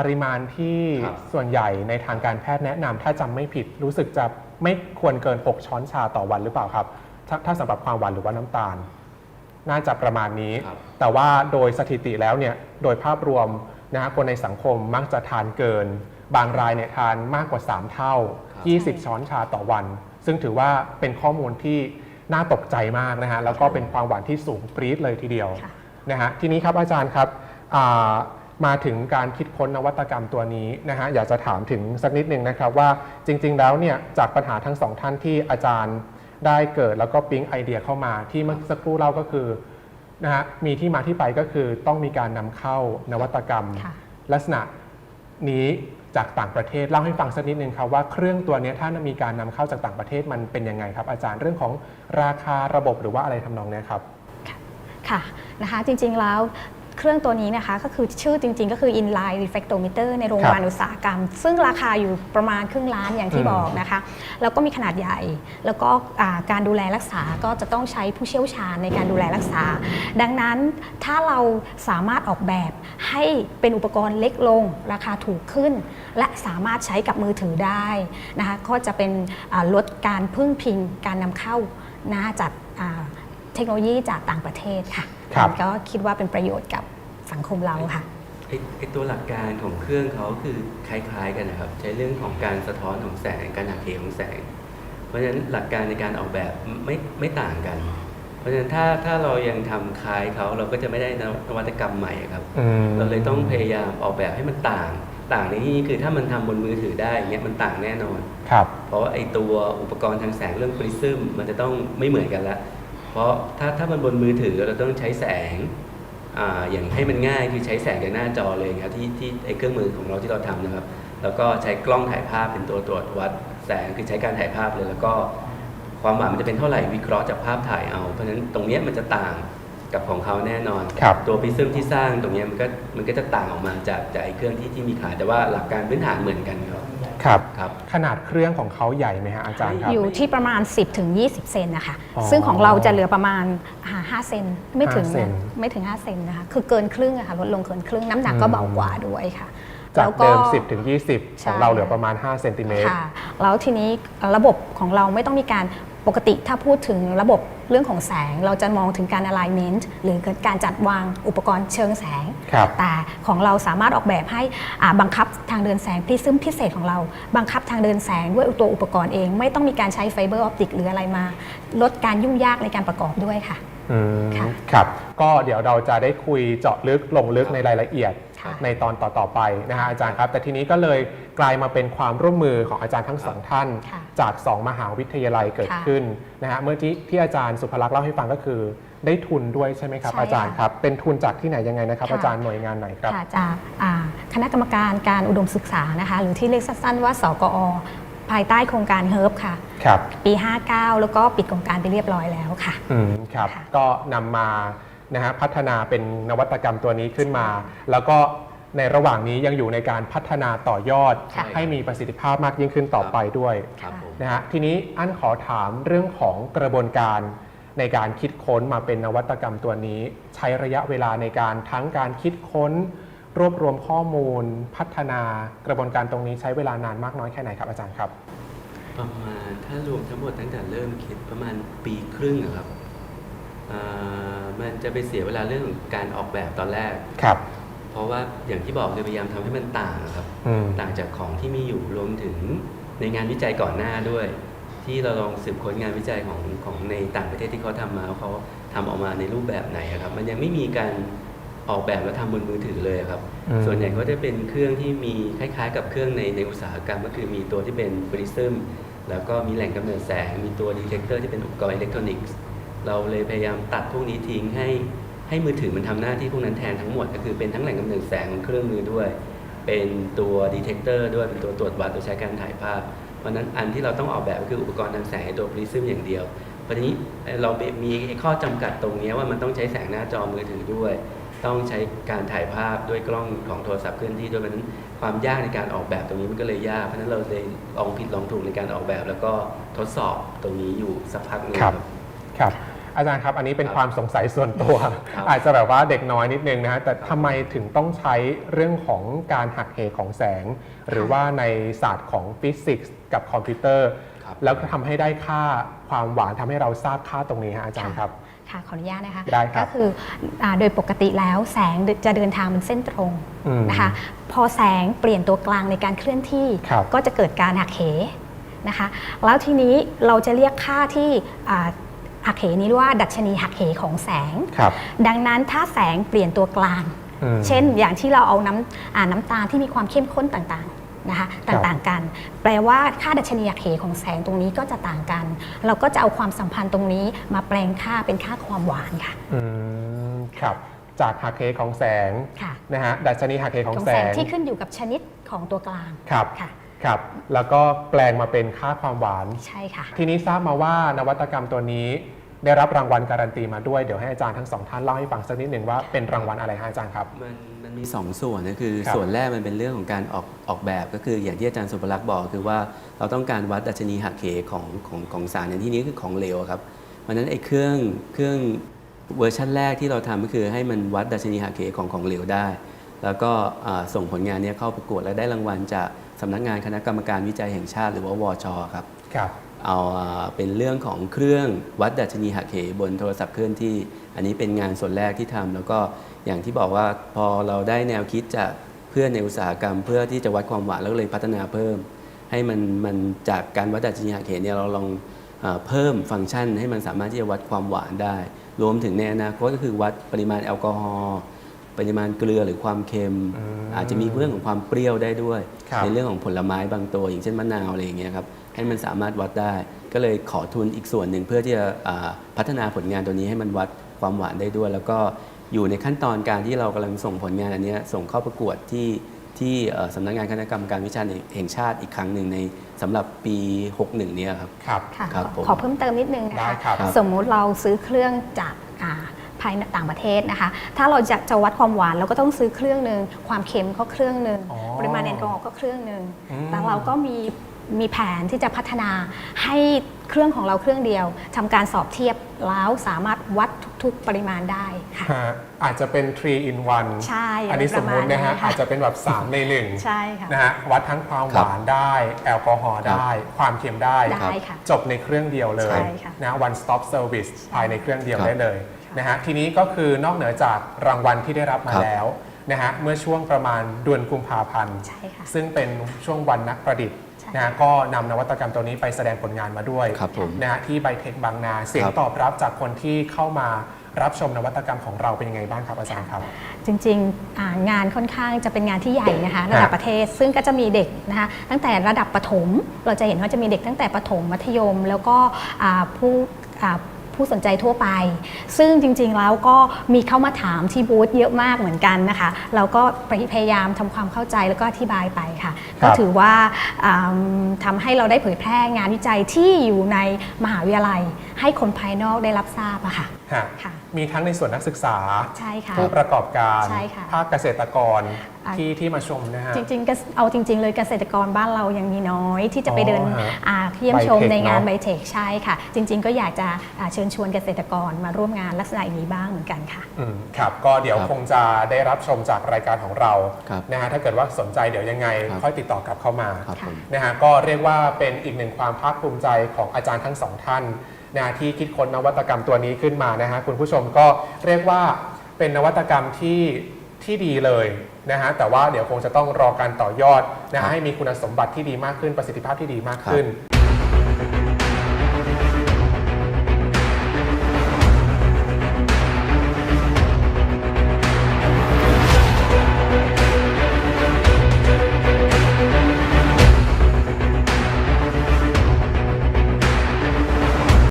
ปริมาณที่ครับ ส่วนใหญ่ในทางการแพทย์แนะนำถ้าจำไม่ผิด รู้สึกจะไม่ควรเกิน 6 ช้อนชาต่อวันหรือเปล่าครับ ถ้าถ้าสำหรับความหวานหรือว่าน้ำตาล น่าจะประมาณนี้ ครับ แต่ว่าโดยสถิติแล้วเนี่ยโดยภาพรวมนะฮะคนในสังคมมักจะทานเกิน บางรายเนี่ยทานมากกว่า 3 เท่า 20 ช้อนชาต่อวัน ซึ่งถือว่าเป็นข้อมูลที่น่าตกใจมากนะฮะแล้วก็เป็นความหวานที่สูงปรี๊ดเลยทีเดียว ค่ะ นะฮะทีนี้ครับอาจารย์ครับอ่า มาถึงการคิดค้นนวัตกรรมตัวนี้นะฮะอยากจะถามถึงสักนิดหนึ่งนะครับว่าจริง ๆ แล้วเนี่ยจากปัญหาทั้งสองท่านที่อาจารย์ได้เกิดแล้วก็ปิ๊งไอเดียเข้ามาที่เมื่อสักครู่เล่าก็คือนะฮะมีที่มาที่ไปก็คือต้องมีการนำเข้านวัตกรรม ค่ะ ลักษณะนี้จากต่างประเทศเล่าให้ฟังสักนิดนึงครับว่าเครื่องตัวเนี้ยถ้ามีการนำเข้าจากต่างประเทศมันเป็นยังไงครับ อาจารย์เรื่องของราคาระบบหรือว่าอะไรทำนองเนี้ยครับ ค่ะนะคะจริงๆแล้ว เครื่องตัวนี้นะคะก็คือชื่อจริง ๆ ก็คือ inline reflectometer ในโรงพยาบาลอุตสาหกรรม ซึ่งราคาอยู่ประมาณครึ่งล้านอย่างที่อืมบอกนะคะ แล้วก็มีขนาดใหญ่ แล้วก็อ่าการดูแลรักษาก็จะต้องใช้ผู้เชี่ยวชาญในการดูแลรักษา ดังนั้นถ้าเราสามารถออกแบบให้เป็นอุปกรณ์เล็กลง ราคาถูกขึ้น และสามารถใช้กับมือถือได้นะคะก็จะเป็นอ่าลดการพึ่งพิงการนำเข้านะจากอ่า เทคโนโลยีจากต่างประเทศค่ะครับก็คิดว่าเป็นประโยชน์กับสังคมเราค่ะ ไอ้ไอตัวหลักการของเครื่องเขาคือคล้ายๆกันนะครับ ใช้เรื่องของการสะท้อนของแสง การหักเหของแสง เพราะฉะนั้นหลักการในการออกแบบไม่ไม่ต่างกัน เพราะฉะนั้นถ้าถ้าเรายังทำคล้ายเขาเราก็จะไม่ได้นวัตกรรมใหม่ครับ อืม เราเลยต้องพยายามออกแบบให้มันต่าง ต่างในที่นี้คือถ้ามันทำบนมือถือได้อย่างเงี้ยมันต่างแน่นอน ครับ เพราะว่าไอตัวอุปกรณ์ทางแสงเรื่องปริซึมมันจะต้องไม่เหมือนกันละ เพราะถ้าถ้ามันบนมือถือเราต้องใช้แสงอ่าอย่างให้มันง่ายคือใช้แสงจากหน้าจอเลยครับที่ที่ไอเครื่องมือของเราที่เราทำนะครับ แล้วก็ใช้กล้องถ่ายภาพเป็นตัวตรวจวัด แสงคือใช้การถ่ายภาพเลย แล้วก็ความหวานมันจะเป็นเท่าไหร่วิเคราะห์จากภาพถ่ายเอา เพราะฉะนั้นตรงเนี้ยมันจะต่างกับของเขาแน่นอนครับตัวพิซึมที่สร้างตรงเนี้ยมันก็มันก็จะต่างออกมาจากจากไอเครื่องที่ที่มีขายแต่ว่าหลักการพื้นฐานเหมือนกันครับ ครับครับ ขนาดเครื่องของเขาใหญ่ไหมฮะอาจารย์ครับ อยู่ที่ประมาณ 10ถึง20 เซนนะคะ อ๋อซึ่งของเราจะเหลือประมาณอ่า5เซนไม่ถึงห้าเซนนะไม่ถึง 5 เซนนะคะ คือเกินครึ่งอะค่ะลดลงเกินครึ่งน้ำหนักก็อืมเบากว่าด้วยค่ะจากแล้ว เดิม 10ถึง20ใช่ของเราเหลือประมาณ5เซนติเมตร ค่ะแล้วทีนี้ระบบของเราไม่ต้องมีการ ปกติถ้าพูดถึงระบบเรื่องของแสง เราจะมองถึงการ alignment หรือการจัดวางอุปกรณ์เชิงแสง ครับ แต่ของเราสามารถออกแบบให้อ่าบังคับทางเดินแสงพริซึมพิเศษของเรา บังคับทางเดินแสงด้วยตัวอุปกรณ์เอง ไม่ต้องมีการใช้ไฟเบอร์ออปติกหรืออะไรมา ลดการยุ่งยากในการประกอบด้วยค่ะ อืมค่ะ ครับ ก็เดี๋ยวเราจะได้คุยเจาะลึกลงลึกในรายละเอียดค่ะ ในตอนต่อๆไปนะฮะอาจารย์ครับ แต่ทีนี้ก็เลยกลายมาเป็นความร่วมมือของอาจารย์ทั้งสองท่าน ค่ะจาก 2 มหาวิทยาลัยเกิดค่ะขึ้นนะฮะเมื่อที่ที่อาจารย์สุภลักษณ์เล่าให้ฟังก็คือ ได้ทุนด้วยใช่ไหมครับ ใช่อาจารย์ค่ะครับ เป็นทุนจากที่ไหนยังไงนะครับ ค่ะ อาจารย์หน่วยงานไหนครับ ค่ะจากอ่าคณะกรรมการการอุดมศึกษานะคะ หรือที่เรียกสั้นๆว่า สกอ ภายใต้โครงการเฮิร์บค่ะ ครับปี 59 แล้วก็ปิดโครงการไปเรียบร้อยแล้วค่ะ อืมครับ ค่ะก็นำมา นะฮะพัฒนาเป็นนวัตกรรมตัวนี้ขึ้นมา แล้วก็ในระหว่างนี้ยังอยู่ในการพัฒนาต่อยอด ค่ะ ให้มีประสิทธิภาพมากยิ่งขึ้นต่อไปด้วย ครับผม นะฮะทีนี้อันขอถามเรื่องของกระบวนการในการคิดค้นมาเป็นนวัตกรรมตัวนี้ ใช้ระยะเวลาในการทั้งการคิดค้น รวบรวมข้อมูล พัฒนากระบวนการตรงนี้ใช้เวลานานมากน้อยแค่ไหนครับอาจารย์ครับ ประมาณถ้ารวมทั้งหมดตั้งแต่เริ่มคิดประมาณปีครึ่งอะครับอ่า มันจะไปเสียเวลาเรื่องของการออกแบบตอนแรก ครับ เพราะว่าอย่างที่บอกคือพยายามทำให้มันต่างอะครับ อืม ต่างจากของที่มีอยู่รวมถึงในงานวิจัยก่อนหน้าด้วย ที่เราลองสืบค้นงานวิจัยของของในต่างประเทศที่เขาทำมาว่าเขาทำออกมาในรูปแบบไหนอะครับ มันยังไม่มีการออกแบบแล้วทำบนมือถือเลยอะครับ อืม ส่วนใหญ่ก็จะเป็นเครื่องที่มีคล้ายๆ กับเครื่องในในอุตสาหกรรมก็คือมีตัวที่เป็นปริซึมแล้วก็มีแหล่งกำเนิดแสง มีตัวดีเทคเตอร์ที่เป็นอุปกรณ์อิเล็กทรอนิกส์ เราเลยพยายามตัดพวกนี้ทิ้งให้ให้มือถือมันทำหน้าที่พวกนั้นแทนทั้งหมด ก็คือเป็นทั้งแหล่งกำเนิดแสงของเครื่องมือด้วย เป็นตัวดีเทคเตอร์ด้วยเป็นตัวตรวจวัดโดยใช้การถ่ายภาพ เพราะนั้นอันที่เราต้องออกแบบก็คืออุปกรณ์ทางแสงไอ้ตัวปริซึมอย่างเดียวเพราะนี้เรามีข้อจำกัดตรงนี้ว่ามันต้องใช้แสงหน้าจอมือถือด้วย ต้องใช้การถ่ายภาพด้วยกล้องของโทรศัพท์เคลื่อนที่ด้วยเพราะนั้นความยากในการออกแบบตรงนี้มันก็เลยยากเพราะนั้นเราเลยลองผิดลองถูกในการออกแบบ แล้วก็ทดสอบตรงนี้อยู่สักพักหนึ่งครับ ครับอาจารย์ครับ อันนี้เป็นครับความสงสัยส่วนตัวครับอาจจะแบบว่าเด็กน้อยนิดนึงนะฮะแต่ทำไมถึงต้องใช้เรื่องของการหักเหของแสง หรือว่าในศาสตร์ของฟิสิกส์กับคอมพิวเตอร์ ครับ แล้วก็ทำให้ได้ค่าความหวานทำให้เราทราบค่าตรงนี้ฮะอาจารย์ครับ ค่ะขออนุญาตนะคะได้ครับ ก็คืออาโดยปกติแล้วแสงจะเดินทางเป็นเส้นตรงอืม นะคะพอแสงเปลี่ยนตัวกลางในการเคลื่อนที่ครับก็จะเกิดการหักเหนะคะแล้วทีนี้เราจะเรียกค่าที่อ่า หักเหนี้ว่าดัชนีหักเหของแสง ครับดังนั้นถ้าแสงเปลี่ยนตัวกลาง อืม เช่นอย่างที่เราเอาน้ำอ่าน้ำตาลที่มีความเข้มข้นต่างๆนะคะครัต่บางๆกัน แปลว่าค่าดัชนีหักเหของแสงตรงนี้ก็จะต่างกัน เราก็จะเอาความสัมพันธ์ตรงนี้มาแปลงค่าเป็นค่าความหวานค่ะอืมครับ จากหักเหของแสงค่ะนะฮะดัชนีหักเหของของแสแสงงที่ขึ้นอยู่กับชนิดของตัวกลางครับ ค่ะ ครับ แล้วก็แปลงมาเป็นค่าความหวาน ใช่ค่ะ ทีนี้ทราบมาว่านวัตกรรมตัวนี้ ได้รับรางวัลการันตีมาด้วยเดี๋ยวให้อาจารย์ทั้งสองท่านเล่าให้ฟังสักนิดหนึ่งว่าเป็นรางวัลอะไรฮะอาจารย์ครับ มันมันมี2ส่วนนะคือครับส่วนแรกมันเป็นเรื่องของการออกออกแบบก็คืออย่างที่อาจารย์สุภลักษณ์บอกคือว่าเราต้องการวัดดัชนีหักเหของของของสารในที่นี้คือของเหลวครับเพราะฉะนั้นไอ้เครื่องเครื่องเวอร์ชันแรกที่เราทำก็คือให้มันวัดดัชนีหักเหของของเหลวได้ แล้วก็อ่าส่งผลงานเนี้เข้าประกวดและได้รางวัลจากสำนักงานคณะกรรมการวิจัยแห่งชาติหรือว่าวชครับครับเอาอ่าเป็นเรื่องของเครื่องวัดดัชนีหักเหบนโทรศัพท์เคลื่อนที่ อันนี้เป็นงานส่วนแรกที่ทำแล้วก็อย่างที่บอกว่าพอเราได้แนวคิดจากเพื่อนในอุตสาหกรรม เพื่อที่จะวัดความหวานแล้วก็เลยพัฒนาเพิ่ม ให้มันมันจากการวัดดัชนีหักเหเนี่ยเราลองอาเพิ่มฟังก์ชันให้มันสามารถที่จะวัดความหวานได้ รวมถึงในอนาคตก็คือวัดปริมาณแอลกอฮอล์ ปริมาณเกลือหรือความเค็มอืมอาจจะมีเรื่องของความเปรี้ยวได้ด้วยครับในเรื่องของผลไม้บางตัว อย่างเช่นมะนาวอะไรอย่างเงี้ยครับให้มันสามารถวัดได้ ก็เลยขอทุนอีกส่วนหนึ่งเพื่อที่จะอ่าพัฒนาผลงานตัวนี้ให้มันวัดความหวานได้ด้วย แล้วก็อยู่ในขั้นตอนการที่เรากำลังส่งผลงานอันเนี้ยส่งเข้าประกวดที่ที่เอ่อสำนักงานคณะกรรมการวิจัยแห่งชาติอีกครั้งหนึ่งในสำหรับปี 61 เนี้ยครับ ครับค่ะครับผมขอเพิ่มเติมนิดนึงนะได้คะครับสมมุติเราซื้อเครื่องจากอ่า ภายในต่างประเทศนะคะ ถ้าเราจะจะวัดความหวานเราก็ต้องซื้อเครื่องหนึ่งความเค็มก็เครื่องหนึ่งอ๋อปริมาณแอลกอฮอล์ก็เครื่องหนึ่งอืม แต่เราก็มีมีแผนที่จะพัฒนาให้เครื่องของเราเครื่องเดียวทำการสอบเทียบแล้วสามารถวัดทุกๆ ปริมาณได้ค่ะ ฮะอาจจะเป็น 3 in 1ใช่อันนี้สมมุตินะฮะ ประมาณนั้นค่ะ อาจจะเป็นแบบ 3 ในใช่ค่ะ 1นะฮะ วัดทั้งความหวานได้ แอลกอฮอล์ได้ ความเค็มได้ ได้ค่ะจบในเครื่องเดียวเลยใช่ค่ะ นะ one stop service ภายในเครื่องเดียวครับ ได้เลย นะฮะทีนี้ก็คือนอกเหนือจากรางวัลที่ได้รับมาครับ แล้วนะฮะเมื่อช่วงประมาณเดือนกุมภาพันธ์ ใช่ค่ะ ซึ่งเป็นช่วงวันนักประดิษฐ์ใช่ นะฮะก็นำนวัตกรรมตัวนี้ไปแสดงผลงานมาด้วยครับผม นะฮะที่ไบเทคบางนาเสียงครับ ตอบรับจากคนที่เข้ามารับชมนวัตกรรมของเราเป็นยังไงบ้างครับอาจารย์ครับ จริงๆอ่างานค่อนข้างจะเป็นงานที่ใหญ่นะคะระดับประเทศซึ่งก็จะมีเด็กนะคะตั้งแต่ระดับประถม เราจะเห็นว่าจะมีเด็กตั้งแต่ประถมมัธยม แล้วก็อ่าผู้อ่า ผู้สนใจทั่วไป ซึ่งจริงๆแล้วก็มีเข้ามาถามที่บูธเยอะมากเหมือนกันนะคะ เราก็พยายามทำความเข้าใจแล้วก็อธิบายไปค่ะครัก็บถือว่าอ่าทำให้เราได้เผยแพร่งานวิจัยที่อยู่ในมหาวิทยาลัย ให้คนภายนอกได้รับทราบอะค่ะ ฮะค่ะ มีทั้งในส่วนนักศึกษา ใช่ค่ะ ผู้ประกอบการ ใช่ค่ะภาคเกษตรกรอะ ที่ที่มาชมนะฮะ จริงๆก็เอาจริง ๆ เลยเกษตรกรบ้านเรายังมีน้อยที่จะไปเดินอ๋อฮะอ่าเยี่ยมชม Bytech ในงานเนอะ ไบเทคใช่ค่ะ จริง ๆ ก็อยากจะอ่าเชิญชวนเกษตรกรมาร่วมงานลักษณะอย่างนี้บ้างเหมือนกันค่ะ อืมครับก็เดี๋ยวครับคงจะได้รับชมจากรายการของเราครับนะฮะถ้าเกิดว่าสนใจเดี๋ยวยังไง ครับ ค่อยติดต่อกลับเข้ามา ครับผม นะฮะก็เรียกว่าเป็นอีกหนึ่งความภาคภูมิใจของอาจารย์ทั้งสองท่าน นะฮะที่คิดค้นนวัตกรรมตัวนี้ขึ้นมานะฮะคุณผู้ชมก็เรียกว่าเป็นนวัตกรรมที่ที่ดีเลยนะฮะแต่ว่าเดี๋ยวคงจะต้องรอการต่อยอดนะครัฮะบให้มีคุณสมบัติที่ดีมากขึ้นประสิทธิภาพที่ดีมากครับขึ้น